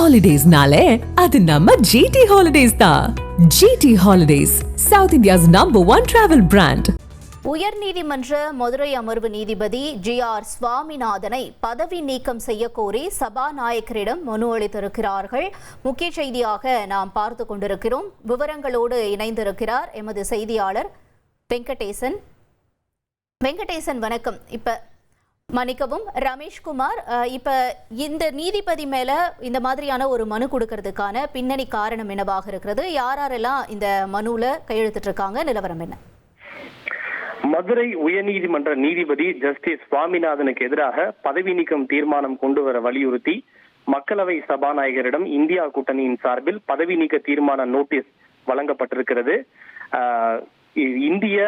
ஹாலிடேஸ்னாலே அது நம்ம ஜிடி ஹாலிடேஸ் தான் GT holidays south India's number one travel brand உயர்நீதிமன்ற மதுரை அமர்வு நீதிபதி ஜி ஆர் சுவாமிநாதனை பதவி நீக்கம் செய்யக்கோரி சபாநாயகரிடம் மனு அளித்திருக்கிறார்கள். முக்கிய செய்தியாக நாம் பார்த்து கொண்டிருக்கிறோம். விவரங்களோடு இணைந்திருக்கிறார் எமது செய்தியாளர் வெங்கடேசன். வெங்கடேசன் வணக்கம். இப்போ மன்னிக்கவும் ரமேஷ்குமார் இப்போ இந்த நீதிபதி மேலே இந்த மாதிரியான ஒரு மனு கொடுக்கறதுக்கான பின்னணி காரணம் என்னவாக இருக்கிறது? யார் யாரெல்லாம் இந்த மனுவில் கையெழுத்திட்டிருக்காங்க? நிலவரம் என்ன? மதுரை உயர்நீதிமன்ற நீதிபதி ஜஸ்டிஸ் சுவாமிநாதனுக்கு எதிராக பதவி நீக்கம் தீர்மானம் கொண்டு வர வலியுறுத்தி மக்களவை சபாநாயகரிடம் இந்தியா கூட்டணியின் சார்பில் பதவி நீக்க தீர்மான நோட்டீஸ் வழங்கப்பட்டிருக்கிறது. இந்திய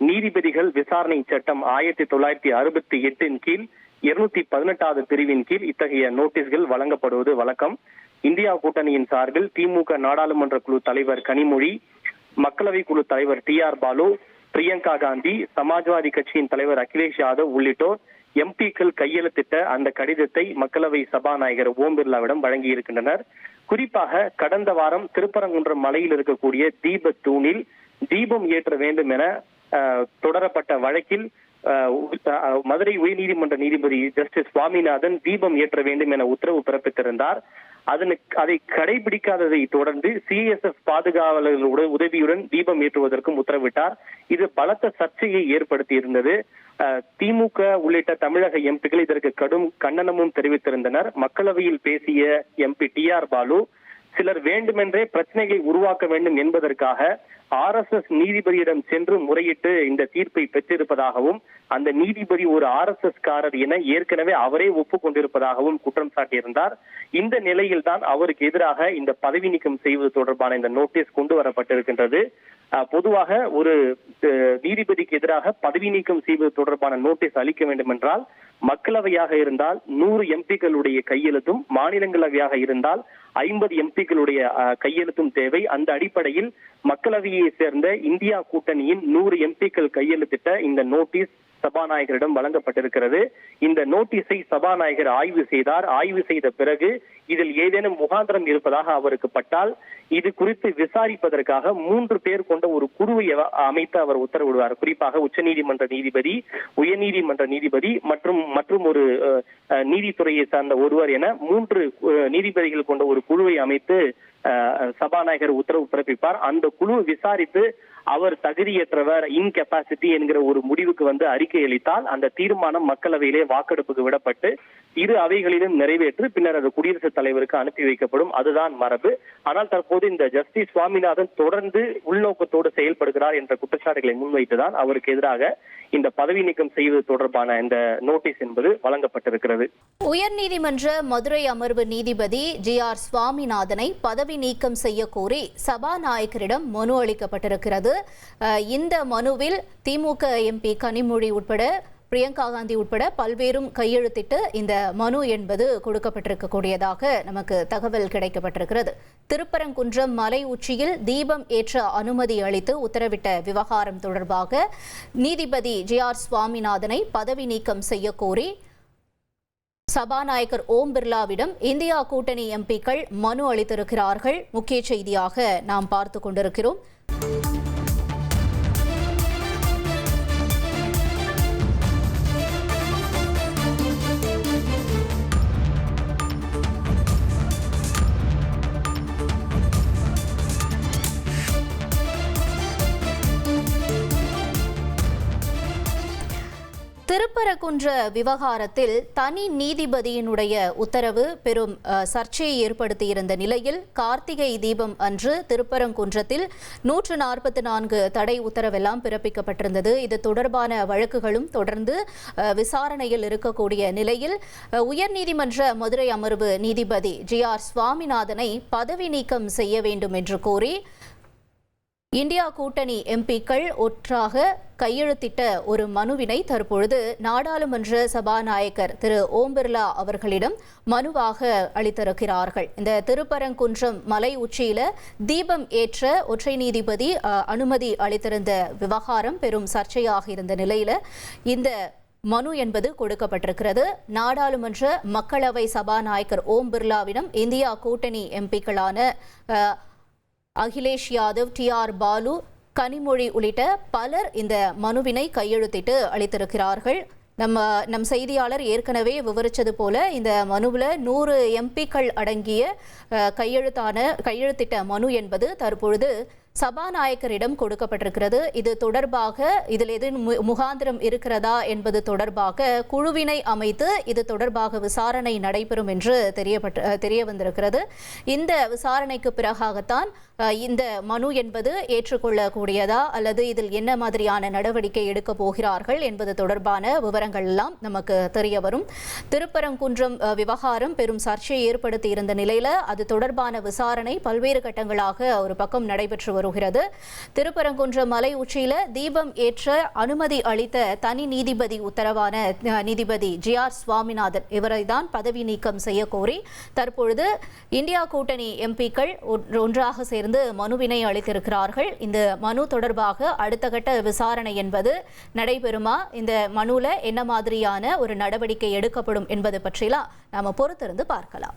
நீதிபதிகள் விசாரணை சட்டம் ஆயிரத்தி தொள்ளாயிரத்தி அறுபத்தி எட்டின் கீழ் இருநூத்தி பதினெட்டாவது பிரிவின் கீழ் இத்தகைய நோட்டீஸ்கள் வழங்கப்படுவது வழக்கம். இந்தியா கூட்டணியின் சார்பில் திமுக நாடாளுமன்ற குழு தலைவர் கனிமொழி மக்களவை குழு தலைவர் டி ஆர் பாலு பிரியங்கா காந்தி சமாஜ்வாதி கட்சியின் தலைவர் அகிலேஷ் யாதவ் உள்ளிட்டோர் எம்பிக்கள் கையெழுத்திட்ட அந்த கடிதத்தை மக்களவை சபாநாயகர் ஓம் பிர்லாவிடம் வழங்கி இருக்கின்றனர் குறிப்பாக கடந்த வாரம் திருப்பரங்குன்றம் மலையில் இருக்கக்கூடிய தீப தூணில் தீபம் ஏற்ற வேண்டும் என தொடரப்பட்ட வழக்கில் மதுரை உயர்நீதிமன்ற நீதிபதி ஜஸ்டிஸ் சுவாமிநாதன் தீபம் ஏற்ற வேண்டும் என உத்தரவு பிறப்பித்திருந்தார். அதனுக்கு அதை கடைபிடிக்காததை தொடர்ந்து சிஎஸ்எஃப் பாதுகாவலர்களுடைய உதவியுடன் தீபம் ஏற்றுவதற்கும் உத்தரவிட்டார். இது பலத்த சர்ச்சையை ஏற்படுத்தி இருந்தது திமுக உள்ளிட்ட தமிழக எம்பிக்கள் இதற்கு கடும் கண்டனமும் தெரிவித்திருந்தனர். மக்களவையில் பேசிய எம்பி டி ஆர் பாலு சிலர் வேண்டுமென்றே பிரச்சனைகளை உருவாக்க வேண்டும் என்பதற்காக ஆர் எஸ் எஸ் நீதிபதியிடம் சென்று முறையிட்டு இந்த தீர்ப்பை பெற்றிருப்பதாகவும் அந்த நீதிபதி ஒரு ஆர் எஸ் எஸ் காரர் என ஏற்கனவே அவரே ஒப்புக்கொண்டிருப்பதாகவும் குற்றம் சாட்டியிருந்தார். இந்த நிலையில்தான் அவருக்கு எதிராக இந்த பதவி நீக்கம் செய்வது தொடர்பான இந்த நோட்டீஸ் கொண்டு வரப்பட்டிருக்கின்றது. பொதுவாக ஒரு நீதிபதிக்கு எதிராக பதவி நீக்கம் செய்வது தொடர்பான நோட்டீஸ் அளிக்க வேண்டும் என்றால் மக்களவையாக இருந்தால் நூறு எம்பிக்களுடைய கையெழுத்தும் மாநிலங்களவையாக இருந்தால் ஐம்பது எம்பிக்களுடைய கையெழுத்தும் தேவை. அந்த அடிப்படையில் மக்களவையை சேர்ந்த இந்தியா கூட்டணியின் நூறு எம்பிக்கள் கையெழுத்திட்ட இந்த நோட்டீஸ் சபாநாயகரிடம் வழங்கப்பட்டிருக்கிறது. இந்த நோட்டீஸை சபாநாயகர் ஆய்வு செய்தார். ஆய்வு செய்த பிறகு இதில் ஏதேனும் முகாந்திரம் இருப்பதாக அவருக்கு பட்டால் இது குறித்து விசாரிப்பதற்காக மூன்று பேர் கொண்ட ஒரு குழுவை அமைத்து அவர் உத்தரவிடுவார். குறிப்பாக உச்சநீதிமன்ற நீதிபதி உயர்நீதிமன்ற நீதிபதி மற்றும் மற்றும் ஒரு நீதித்துறையை சார்ந்த ஒருவர் என மூன்று நீதிபதிகள் கொண்ட ஒரு குழுவை அமைத்து சபாநாயகர் உத்தரவு பிறப்பிப்பார். அந்த குழு விசாரித்து அவர் தகுதியற்றவர் இன்கெப்பாசிட்டி என்கிற ஒரு முடிவுக்கு வந்து அறிக்கை அளித்தால் அந்த தீர்மானம் மக்களவையிலே வாக்கெடுப்புக்கு விடப்பட்டு இரு அவைகளிலும் நிறைவேற்று பின்னர் அது குடியரசுத் தலைவருக்கு அனுப்பி வைக்கப்படும். அதுதான் மரபு. ஆனால் தற்போது இந்த ஜஸ்டிஸ் சுவாமிநாதன் தொடர்ந்து உள்நோக்கத்தோடு செயல்படுகிறார் என்ற குற்றச்சாட்டுகளை முன்வைத்துதான் அவருக்கு எதிராக இந்த பதவி நீக்கம் செய்வது தொடர்பான இந்த நோட்டீஸ் என்பது வழங்கப்பட்டிருக்கிறது. உயர்நீதிமன்ற மதுரை அமர்வு நீதிபதி ஜி ஆர் சுவாமிநாதனை பதவி நீக்கம் செய்ய கோரி சபாநாயகரிடம் மனு அளிக்கப்பட்டிருக்கிறது. இந்த மனுவில் திமுக எம்பி கனிமொழி உட்பட பிரியங்கா காந்தி உட்பட பல்வேறும் கையெழுத்திட்டு இந்த மனு என்பது கொடுக்கப்பட்டிருக்கக்கூடியதாக நமக்கு தகவல் கிடைக்கப்பட்டிருக்கிறது. திருப்பரங்குன்றம் மலை உச்சியில் தீபம் ஏற்ற அனுமதி அளித்து உத்தரவிட்ட விவகாரம் தொடர்பாக நீதிபதி ஜி ஆர் சுவாமிநாதனை பதவி நீக்கம் செய்ய கோரி சபாநாயகர் ஓம் பிர்லாவிடம் இந்தியா கூட்டணி எம்பிக்கள் மனு அளித்திருக்கிறார்கள். முக்கிய செய்தியாக நாம் பார்த்து கொண்டிருக்கிறோம். திருப்பரங்குன்ற விவகாரத்தில் தனி நீதிபதியினுடைய உத்தரவு பெரும் சர்ச்சையை ஏற்படுத்தியிருந்த நிலையில் கார்த்திகை தீபம் அன்று திருப்பரங்குன்றத்தில் நூற்று நாற்பத்தி நான்கு தடை உத்தரவெல்லாம் பிறப்பிக்கப்பட்டிருந்தது. இது தொடர்பான வழக்குகளும் தொடர்ந்து விசாரணையில் இருக்கக்கூடிய நிலையில் உயர்நீதிமன்ற மதுரை அமர்வு நீதிபதி ஜி ஆர் சுவாமிநாதனை பதவி நீக்கம் செய்ய வேண்டும் என்று கோரி இந்தியா கூட்டணி எம்பிக்கள் ஒற்றாக கையெழுத்திட்ட ஒரு மனுவினை தற்பொழுது நாடாளுமன்ற சபாநாயகர் திரு ஓம் பிர்லா அவர்களிடம் மனுவாக அளித்திருக்கிறார்கள். இந்த திருப்பரங்குன்றம் மலை உச்சியில தீபம் ஏற்ற ஒற்றை நீதிபதி அனுமதி அளித்திருந்த விவகாரம் பெரும் சர்ச்சையாக இருந்த நிலையில இந்த மனு என்பது கொடுக்கப்பட்டிருக்கிறது. நாடாளுமன்ற மக்களவை சபாநாயகர் ஓம் பிர்லாவிடம் இந்தியா கூட்டணி எம்பிக்களான அகிலேஷ் யாதவ் டி ஆர் பாலு கனிமொழி உள்ளிட்ட பலர் இந்த மனுவினை கையெழுத்திட்டு அளித்திருக்கிறார்கள். நம்ம நம் செய்தியாளர் ஏற்கனவே விவரித்தது போல இந்த மனுவில் நூறு எம்பிக்கள் அடங்கிய கையெழுத்தான கையெழுத்திட்ட மனு என்பது தற்பொழுது சபாநாயகரிடம் கொடுக்கப்பட்டிருக்கிறது. இது தொடர்பாக இதில் எது மு- முகாந்திரம் இருக்கிறதா என்பது தொடர்பாக குழுவினை அமைத்து இது தொடர்பாக விசாரணை நடைபெறும் என்று தெரியப்பட்டு தெரிய வந்திருக்கிறது இந்த விசாரணைக்கு பிறகாகத்தான் இந்த மனு என்பது ஏற்றுக்கொள்ளக்கூடியதா அல்லது இதில் என்ன மாதிரியான நடவடிக்கை எடுக்க போகிறார்கள் என்பது தொடர்பான விவரங்கள் எல்லாம் நமக்கு தெரிய வரும். திருப்பரங்குன்றம் விவகாரம் பெரும் சர்ச்சையை ஏற்படுத்தி இருந்த நிலையில் அது தொடர்பான விசாரணை பல்வேறு கட்டங்களாக ஒரு பக்கம் நடைபெற்று வருகிறது. திருப்பரங்குன்ற மலை உச்சியில தீபம் ஏற்ற அனுமதி அளித்த தனி நீதிபதி உத்தரவான நீதிபதி ஜி ஆர் சுவாமிநாதன். இவரை தான் பதவி நீக்கம் செய்ய கோரி தற்பொழுது இந்தியா கூட்டணி எம்பிக்கள் ஒன்றாக சேர்ந்து மனுவினை அளித்திருக்கிறார்கள். இந்த மனு தொடர்பாக அடுத்த கட்ட விசாரணை என்பது நடைபெறுமா? இந்த மனுல என்ன மாதிரியான ஒரு நடவடிக்கை எடுக்கப்படும் என்பது பற்றிலாம் நாம பொறுத்திருந்து பார்க்கலாம்.